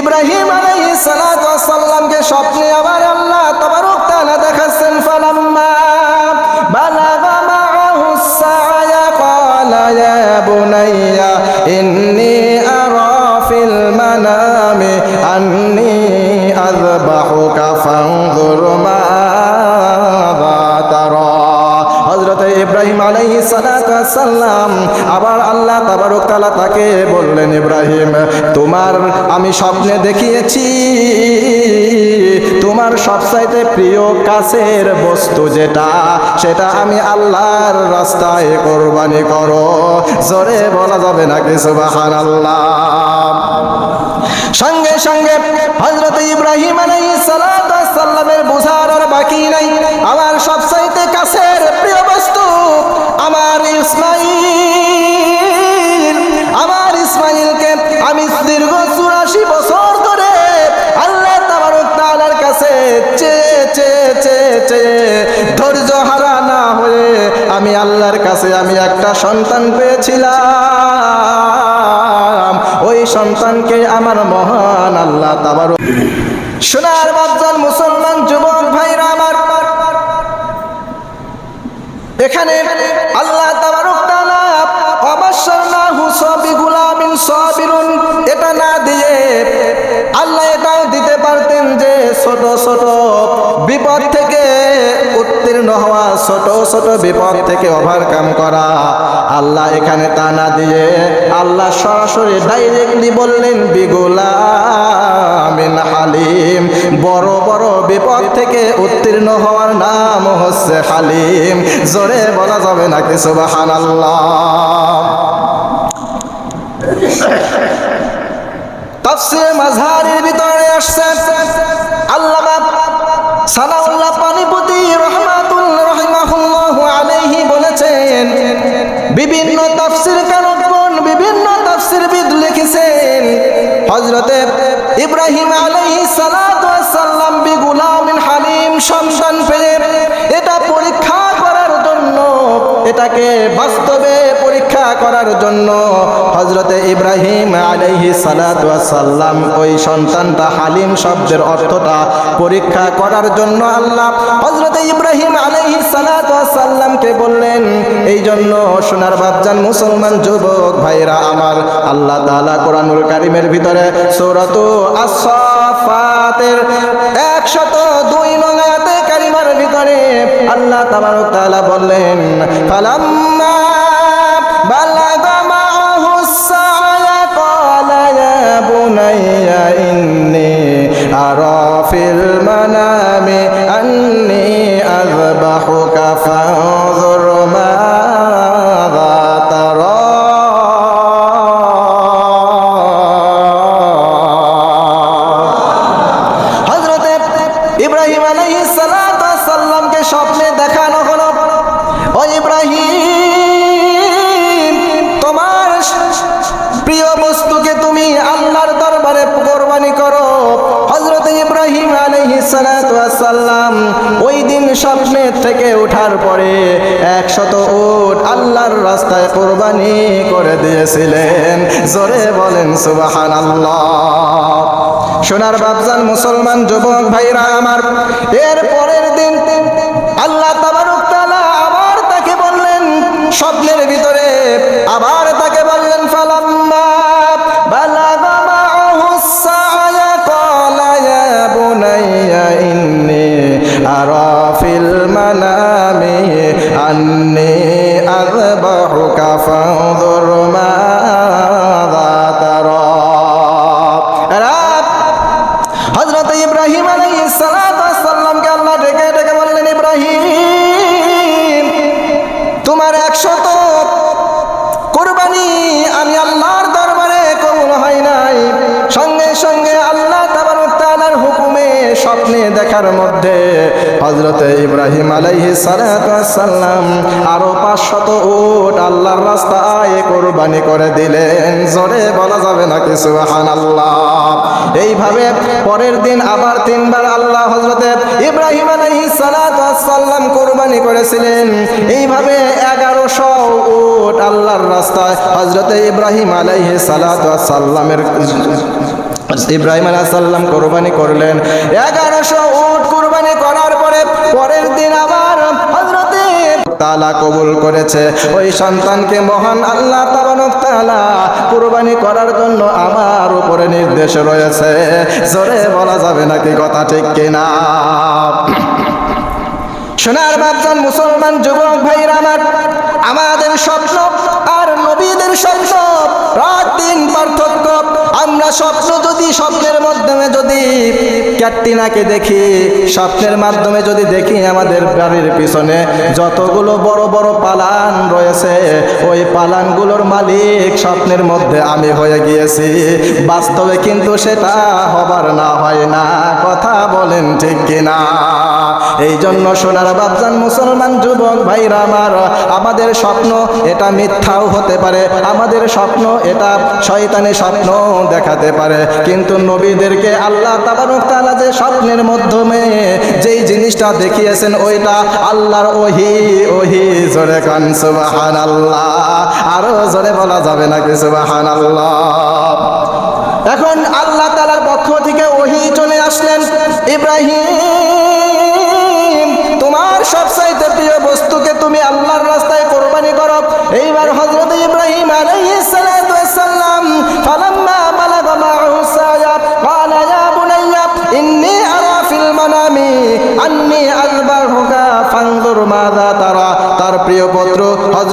ইব্রাহিম আলাইহিস সালাতু ওয়াস সালামকে স্বপ্নে আবার আল্লাহ তাবারক তাআলা দেখাচ্ছেন, ফালাম্মা বালাগা মাআহু সায়া ইব্রাহিম আলাইহিস সালাতু ওয়াস তাবারক তাআলা তাকে বললেন, ইব্রাহিম, তোমার আমি স্বপ্নে দেখিয়েছি। তোমার প্রিয় কাছের বস্তু যেটা, সেটা আমি আল্লাহর রাস্তায় কোরবানি করো। জোরে বলা যাবে না কিছু বাহান আল্লাহ সঙ্গে সঙ্গে হজরত ইব্রাহিম আমি আল্লাহর কাছে আমি একটা সন্তান পেয়েছিলাম। ওই সন্তানকে আমার মহান আল্লাহ তাবারক। সোনার বাচ্চার মুসলমান যুবক ভাইরা আমার। এখানে আল্লাহ তাবারক তাআলা অবশ্যরনাহু সাবিগুলামিন সাবিরুন, এটা না দিয়ে আল্লাহ এটাও দিতে পারতেন যে ছোট ছোট বিপদ থেকে উত্তীর্ণ হওয়া ছোট ছোট বিপদ থেকে ওভারকাম করা। আল্লাহ এখানে তা না দিয়ে, আল্লাহ সরাসরি ডাইরেক্টলি বললেন বিগুলামিন হালিম। বড় বড় বিপদ থেকে উত্তীর্ণ হওয়ার নাম হচ্ছে হালিম। জোরে বলা যাবে না কিছু বাহান আল্লাহ তাফসির মাঝহারের ভিতরে আসছে হযরতে ইব্রাহিম আলহি সালাম বিগুলামিন হালিম সন্তান পেয়ে এটা পরীক্ষা করার জন্য এটাকে বাস্তবে করার জন্য হজরতে ইব্রাহিম আলাইহি সালাম ওই সন্তানটা হালিম শব্দের অর্থটা পরীক্ষা করার জন্য আল্লাহ হজরতে ইব্রাহিম আলাইহি সালামকে বললেন, এই জন্য সোনার বাপজান মুসলমান যুবক ভাইরা আমার আল্লাহ তাআলা কোরআনুল কারিমের ভিতরে সূরাত আস-সাফাতের 102 নং আয়াতে কারিমার ভিতরে আল্লাহ তাআলা বললেন, ফালাম্মা সালাম ওই দিন স্বপ্নের থেকে ওঠার পরে একশত উট আল্লাহর রাস্তায় কোরবানি করে দিয়েছিলেন। জোরে বলেন সুবাহান আল্লাহ সোনার বাবজান মুসলমান, যুবক ভাইরা আমার এর বুনাইয়া ইন্নী আরা ফিল মানামি, আন্নী আযবাহুকা ফানজুর মাযা তারা রাত হজরত ইব্রাহিম আলাইহিস সালামকে আল্লাহ ডেকে ডেকে স্বপ্নে দেখার মধ্যে হযরত ইব্রাহিম আলাইহিস সালাম আরও 500 উট আল্লাহর রাস্তায় কোরবানি করে দিলেন। জোরে বলা যাবে না কি আল্লাহ এইভাবে পরের দিন আবার তিনবার আল্লাহ হযরতে ইব্রাহিম আলাইহিস সালাম কোরবানি করেছিলেন। এইভাবে 1100 উট আল্লাহর রাস্তায় হযরতে ইব্রাহিম আলাইহিস সালামের ইব্রাহিম আলাহ সাল্লাম কোরবানি করলেন। এগারোশো উট কোরবানি করার পরে পরের দিন আবার তালা কবুল করেছে। ওই সন্তানকে মহান আল্লাহ তালা কুরবানি করার জন্য আমার উপরে নির্দেশ রয়েছে। জোরে বলা যাবে নাকি কথা ঠিক কিনা? সোনার বাপজন মুসলমান যুবক ভাইরা আমার, আমাদের স্বপ্ন আর নবীদের স্বপ্ন, রাত দিন পার্থক্য, আমরা স্বপ্ন স্বপ্নের মাধ্যমে যদি ক্যাটরিনাকে দেখি, স্বপ্নের মাধ্যমে যদি দেখি আমাদের বাড়ির পিছনে যতগুলো বড় বড় পালান রয়েছে, ওই পালানগুলোর মালিক স্বপ্নের মধ্যে আমি হয়ে গিয়েছি। বাস্তবে কিন্তু সেটা হবার না, হয় না। কথা বলেন ঠিক কিনা? এই জন্য সোনার বাবজান মুসলমান যুবক ভাইরা আমার, আমাদের স্বপ্ন এটা মিথ্যাও হতে পারে, আমাদের স্বপ্ন এটা শয়তানি স্বপ্ন দেখাতে পারে। কিন্তু নবীদেরকে আল্লাহ তাবারক তাআলা যে স্বপ্নের মাধ্যমে যেই জিনিসটা দেখিয়েছেন ওইটা আল্লাহর ওহি ওহি। জোরে কান, সুবহানাল্লাহ। আরও জোরে বলা যাবে নাকি, সুবহানাল্লাহ? এখন আল্লাহ তালার পক্ষ থেকে ওহি চলে আসলেন। ইব্রাহিম, তোমার সবচাইতে প্রিয় বস্তুকে তুমি আল্লাহর রাস্তায় কোরবানি করো। এইবার হযরত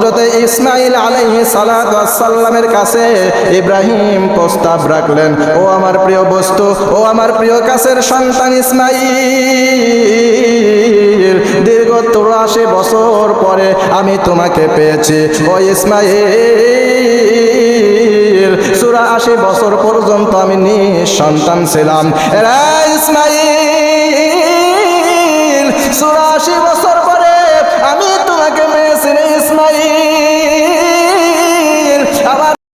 হযরত ইসমাঈল আলাইহিস সালাতু কাছে ইব্রাহিম প্রস্তাব রাখলেন, ও আমার প্রিয় বস্তু, ও আমার প্রিয় কাছের সন্তান ইসমাইল দীর্ঘ চৌরাশি বছর পরে আমি তোমাকে পেয়েছি। ও ইসমাইল চুরাশি বছর পর্যন্ত আমি নিঃসন্তান ছিলাম। এরা ইসমাইল চুরাশি